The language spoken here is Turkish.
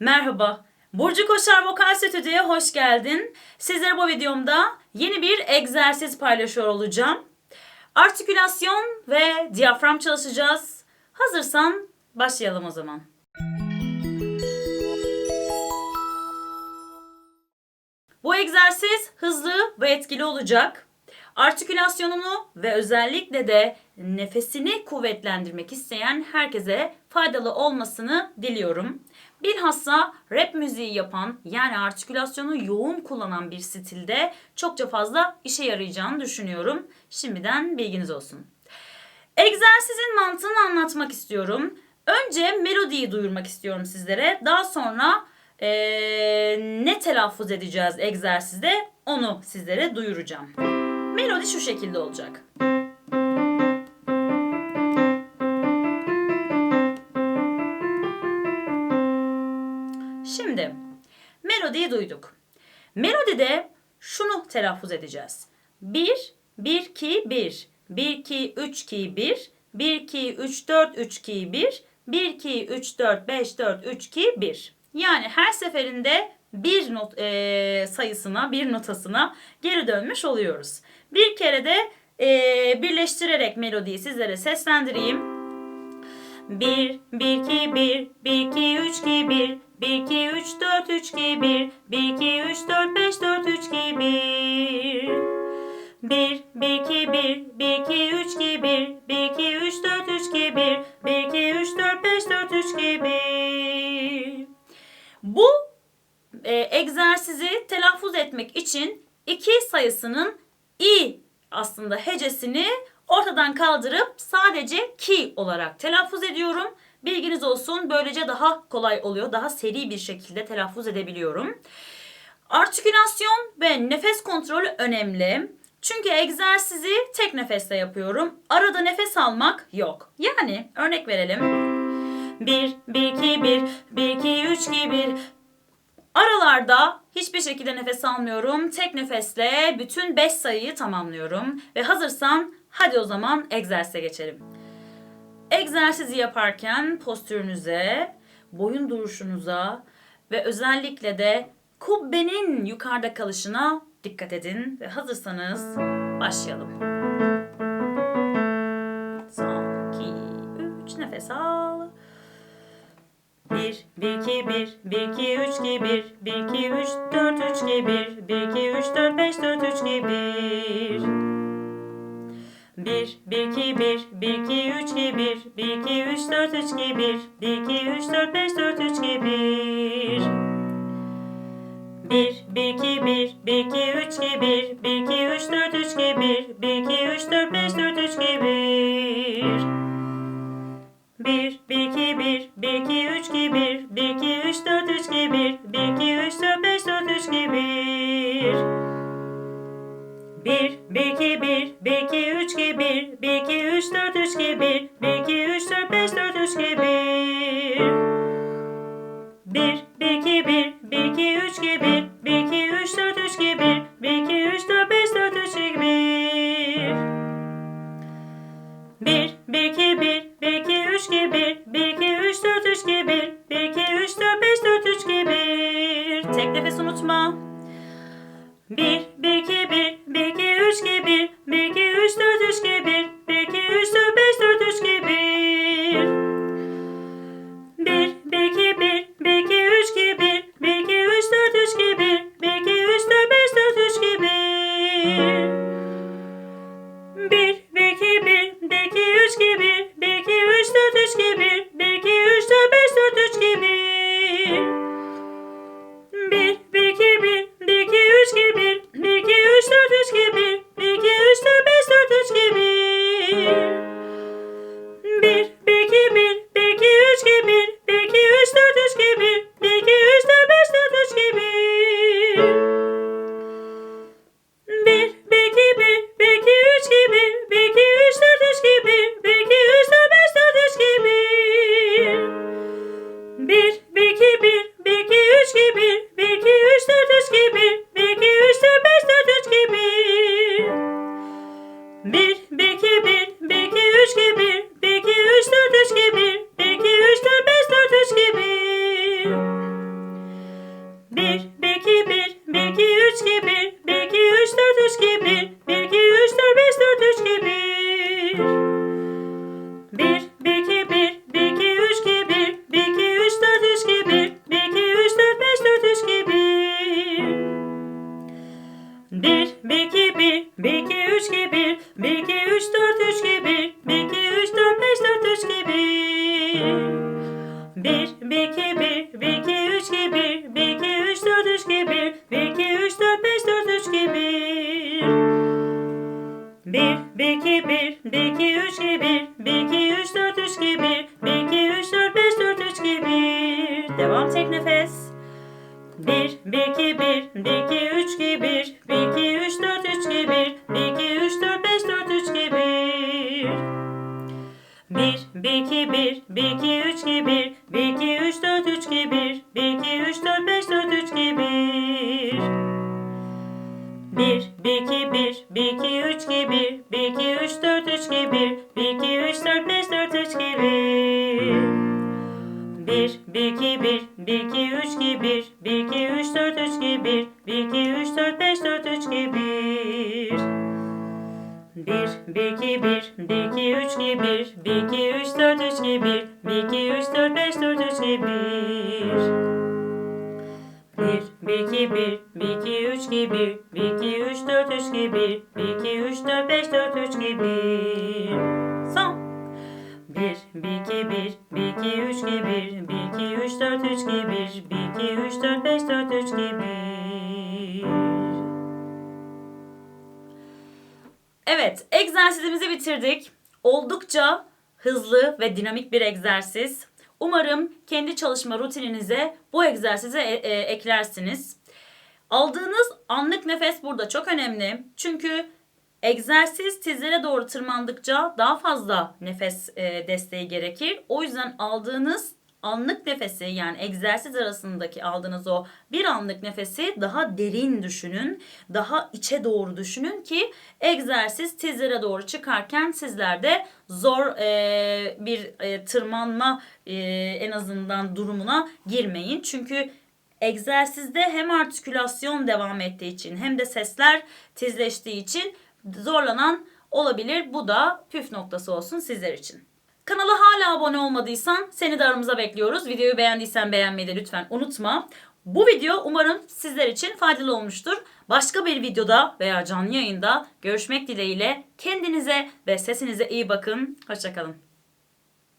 Merhaba. Burcu Koşar Vokal Stüdyo'ya hoş geldin. Sizlere bu videomda yeni bir egzersiz paylaşıyor olacağım. Artikülasyon ve diyafram çalışacağız. Hazırsan başlayalım o zaman. Bu egzersiz hızlı ve etkili olacak. Artikülasyonunu ve özellikle de nefesini kuvvetlendirmek isteyen herkese faydalı olmasını diliyorum. Bilhassa rap müziği yapan yani artikülasyonu yoğun kullanan bir stilde çokça fazla işe yarayacağını düşünüyorum. Şimdiden bilginiz olsun. Egzersizin mantığını anlatmak istiyorum. Önce melodiyi duyurmak istiyorum sizlere. Daha sonra eee, ne telaffuz edeceğiz egzersizde onu sizlere duyuracağım. Melodi şu şekilde olacak. Şimdi melodiyi duyduk. Melodide şunu telaffuz edeceğiz. 1, 1, 2, 1, 1, 2, 3, 2, 1, 1, 2, 3, 4, 3, 2, 1, 1, 2, 3, 4, 5, 4, 3, 2, 1. Yani her seferinde bir not eee, sayısına, bir notasına geri dönmüş oluyoruz. Bir kere de eee, birleştirerek melodiyi sizlere seslendireyim. 1, 1, 2, 1, 1, 2, 3, 2, 1, 1, 2, 3, 4, 3, 2, 1, 1, 2, 3, 4, 5, 4, 3, 2, 1. 1, 1, 2, 1, 1, 2, 3, 2, 1, 1, 2, 3, 4, 3, 2, 1, 1, 2, 3, 4, 5, 4, 3, 2, 1. Bu e, egzersizi telaffuz etmek için iki sayısının i aslında hecesini ortadan kaldırıp sadece ki olarak telaffuz ediyorum. Bilginiz olsun böylece daha kolay oluyor. Daha seri bir şekilde telaffuz edebiliyorum. Artikülasyon ve nefes kontrolü önemli. Çünkü egzersizi tek nefeste yapıyorum. Arada nefes almak yok. Yani örnek verelim. 1, 1, 2, 1, 1, 2, 3, 2, 1. Aralarda hiçbir şekilde nefes almıyorum. Tek nefesle bütün 5 sayıyı tamamlıyorum. Ve hazırsan hadi o zaman egzersize geçelim. Egzersizi yaparken postürünüze, boyun duruşunuza ve özellikle de kubbenin yukarıda kalışına dikkat edin. Ve hazırsanız başlayalım. Son, iki, üç, nefes al. 1, 1, 2, 1, 1, 2, 3, 2, 1, 1, 2, 3, 4, 3, 2, 1, 1, 2, 3, 4, 5, 4, 3, 2, 1. 1, 1, 2, 1, 1, 2, 3, 2, 1, 1, 2, 3, 4, 3, 2, 1, 1, 2, 3, 4, 5, 4, 3, 2, 1. 1, 1, 2, 1, 1, 2, 3, 2, 1, 1, 2, 3, 4, 3, 2, 1, 1, 2, 3, 4, 5, 4, 3, 2, 1. 1, 1, 2, 1, 1, 2, 3, 2, 1, 1, 2, 3, 4, 3, 2, 1, 1, 2, 1, 1, 1, 2, 1, 1, 2, 3, 2, 1, 1, 2, 3, 4, 3, 2, 1, 1, 2, 3, 4, 5, 4, 3, 2, 1. 1, 1, 2, 1, 1, 2, 3, 2, 1, 1, 2, 3, 4, 3, 2, 1, 1, 2, 3, 4, 5, 4,3, 2, 1. Devam tek nefes. 1, 1, 2, 1, 1, 2, 3, 2, 1, 1, 2, 3, 4, 3, 1, 1, 2, 1, 1, 2, 3, 2, 1, 1, 2, 3, 4, 3, 2, 1, 1, 2, 3, 4, 5, 4, 3, 2, 1. 1, 1, 2, 1, 1, 2, 3, 2, 1, 1, 2, 3, 4, 3, 2, 1, 1, 2, 3, 4, 5, 4, 3, 2, 1. 1, 1, 2, 1, 1, 2, 3, 2, 1, 1, 2, 2, 3, 4, 5, 4, 3, 2, 1. 1, 1, 2, 1, 1, 2, 3, 2, 1, 1, 2, 3, 4, 3, 2, 1, 1, 2, 3, 4, 5, 4, 3, 2, 1. Son. 1, 1, 2, 1, 1, 2, 3, 2, 1, 1, 2, 3, 4, 3, 2, 1, 1, 2, 3, 4, 5, 4, 3, 2, 1. Evet, egzersizimizi bitirdik. Oldukça hızlı ve dinamik bir egzersiz. Umarım kendi çalışma rutininize bu egzersizi e- e- eklersiniz. Aldığınız anlık nefes burada çok önemli. Çünkü egzersiz tizlere doğru tırmandıkça daha fazla nefes e, desteği gerekir. O yüzden aldığınız anlık nefesi yani egzersiz arasındaki aldığınız o bir anlık nefesi daha derin düşünün. Daha içe doğru düşünün ki egzersiz tizlere doğru çıkarken sizler de zor e, bir e, tırmanma e, en azından durumuna girmeyin. Çünkü egzersizde hem artikülasyon devam ettiği için hem de sesler tizleştiği için zorlanan olabilir. Bu da püf noktası olsun sizler için. Kanala hala abone olmadıysan seni de aramıza bekliyoruz. Videoyu beğendiysen beğenmeyi de lütfen unutma. Bu video umarım sizler için faydalı olmuştur. Başka bir videoda veya canlı yayında görüşmek dileğiyle kendinize ve sesinize iyi bakın. Hoşçakalın.